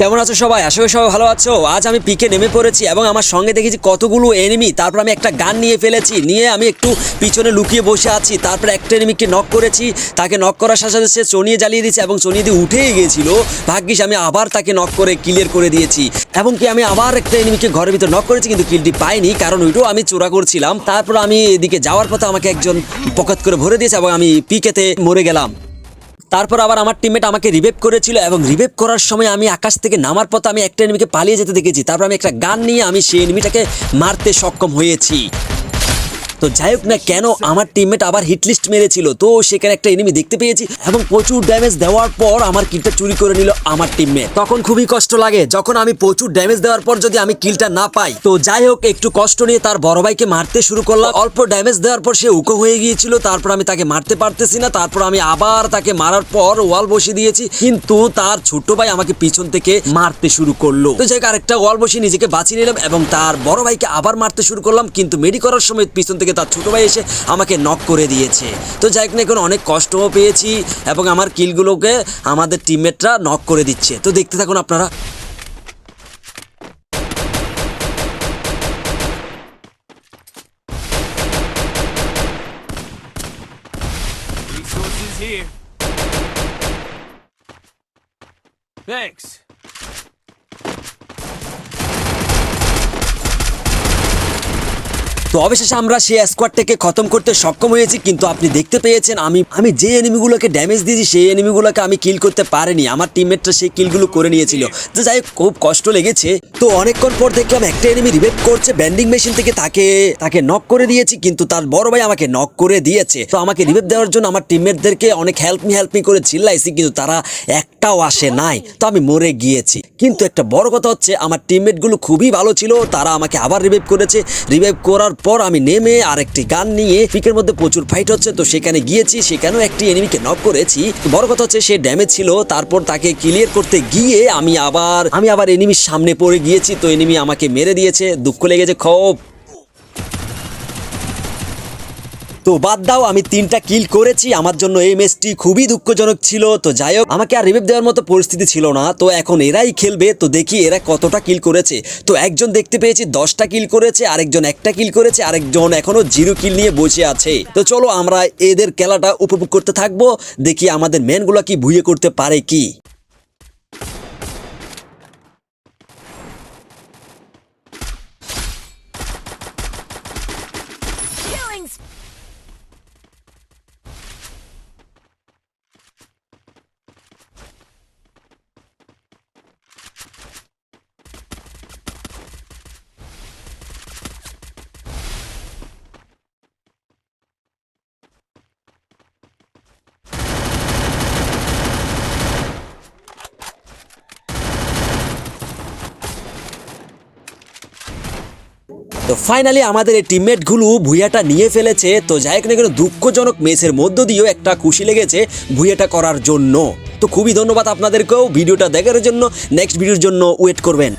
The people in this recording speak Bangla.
কেমন আছো সবাই? আশা করি সবাই ভালো আছো। আজ আমি পিকে নেমে পড়েছি এবং আমার সঙ্গে দেখেছি কতগুলো এনিমি তারপর আমি একটা গান নিয়ে ফেলেছি। নিয়ে আমি একটু পিছনে লুকিয়ে বসে আছি। তারপর একটা এনিমিকে নক করেছি। তাকে নক করার সাথে সাথে সে চনিয়ে জ্বালিয়ে দিয়েছে এবং চনিয়ে দিয়ে উঠেই গিয়েছিল ভাগ্যিস আমি আবার তাকে নক করে ক্লিয়ার করে দিয়েছি। এবং কি আমি আবার একটা এনিমিকে ঘরের ভিতর নক করেছি, কিন্তু কিলটি পাইনি। কারণ ওইটাও আমি চোরা করছিলাম। তারপর আমি এদিকে যাওয়ার পথে আমাকে একজন পকেট করে ভরে দিয়েছে এবং আমি পিকেতে মরে গেলাম। তারপর আবার আমার টিমমেট আমাকে রিভেভ করেছিল এবং রিভেভ করার সময় আমি আকাশ থেকে নামার পথে আমি একটা এনিমিকে পালিয়ে যেতে দেখেছি। তারপর আমি একটা গান নিয়ে আমি সেই এনিমিটাকে মারতে সক্ষম হয়েছি। তো যাই হোক না কেন, আমার টিমমেট আবার হিটলিস্ট মেরেছিল। তো সেখানে একটা এনিমি দেখতে পেয়েছি এবং প্রচুর ড্যামেজ দেওয়ার পর আমার কিলটা চুরি করে নিল আমার টিমমেট তখন খুবই কষ্ট লাগে, যখন আমি প্রচুর ড্যামেজ দেওয়ার পর যদি আমি কিলটা না পাই। তো যাই হোক, একটু কষ্ট নিয়ে তার বড় ভাইকে মারতে শুরু করলাম। অল্প ড্যামেজ দেওয়ার পর সে উকো হয়ে গিয়েছিল, তারপর আমি তাকে মারতে পারতেছি না। তারপর আমি আবার তাকে মারার পর ওয়াল বসিয়ে দিয়েছি। কিন্তু তার ছোট ভাই আমাকে পিছন থেকে মারতে শুরু করল। তো যাই আরেকটা ওয়াল বসিয়ে নিজেকে বাঁচিয়ে নিলাম এবং তার বড় ভাইকে আবার মারতে শুরু করলাম। কিন্তু মেডি করার সময় পিছন থেকে তার ছোট ভাই এসে আমাকে নক করে দিয়েছে তো যাই হোক না এখন অনেক কষ্টও পেয়েছি এবং আমার কিলগুলোকে আমাদের টিমমেটরা নক করে দিচ্ছে তো দেখতে থাকুন আপনারা. Thanks. অবশেষে আমরা সেই স্কোয়াডটাকে খতম করতে সক্ষম হয়েছি, কিন্তু আপনি দেখতে পেয়েছেন আমি আমি যে এনিমিগুলোকে ড্যামেজ দিয়েছি, সেই এনিমিগুলোকে আমি কিল করতে পারিনি। আমার টিমমেটরা সেই কিলগুলো করে নিয়েছিল। তো যাই খুব কষ্ট লেগেছে। তো অনেকক্ষণ পর দেখলাম একটা এনিমি রিভেভ করছে ব্যান্ডিং মেশিন থেকে তাকে তাকে নক করে দিয়েছি, কিন্তু তার বড় ভাই আমাকে নক করে দিয়েছে। তো আমাকে রিভেভ দেওয়ার জন্য আমার টিমমেটদেরকে অনেক হেল্প মি হেল্প করে চিল্লাইছি, কিন্তু তারা একটাও আসে নাই। তো আমি মরে গিয়েছি। কিন্তু একটা বড় কথা হচ্ছে, আমার টিমমেটগুলো খুবই ভালো ছিল, তারা আমাকে আবার রিভাইভ করেছে। রিভাইভ করার পর আমি নেমে আরেকটি গান নিয়ে পিকের মধ্যে প্রচুর ফাইট হচ্ছে, তো সেখানে গিয়েছি, সেখানেও একটি এনিমিকে নক করেছি। বড় কথা হচ্ছে সে ড্যামেজ ছিল, তারপর তাকে ক্লিয়ার করতে গিয়ে আমি আবার আমি আবার এনিমির সামনে পড়ে গিয়েছি, তো এনিমি আমাকে মেরে দিয়েছে, দুঃখ লেগেছে খুব তো বাদ দাও, আমি তিনটা কিল করেছি, আমার জন্য এই ম্যাচটি খুবই দুঃখজনক ছিল। তো যাই হোক, আমাকে আর রিভিভ দেওয়ার মতো পরিস্থিতি ছিল না। তো এখন এরাই খেলবে, তো দেখি এরা কতটা কিল করেছে। তো একজন দেখতে পেয়েছি, দশটা কিল করেছে, আরেকজন একটা কিল করেছে, আরেকজন এখনও জিরো কিল নিয়ে বসে আছে। তো চলো, আমরা এদের খেলাটা উপভোগ করতে থাকব, দেখি আমাদের ম্যানগুলো কি ভুইয়ে করতে পারে কি। তো ফাইনালি আমাদের এই টিমমেটগুলো ভুইয়াটা নিয়ে ফেলেছে। তো যাই হোক না কেন, দুঃখজনক মেসের মধ্য দিয়েও একটা খুশি লেগেছে ভুইয়াটা করার জন্য। তো খুবই ধন্যবাদ আপনাদেরকেও। ভিডিওটা দেখার জন্য নেক্সট ভিডিওর জন্য ওয়েট করবেন।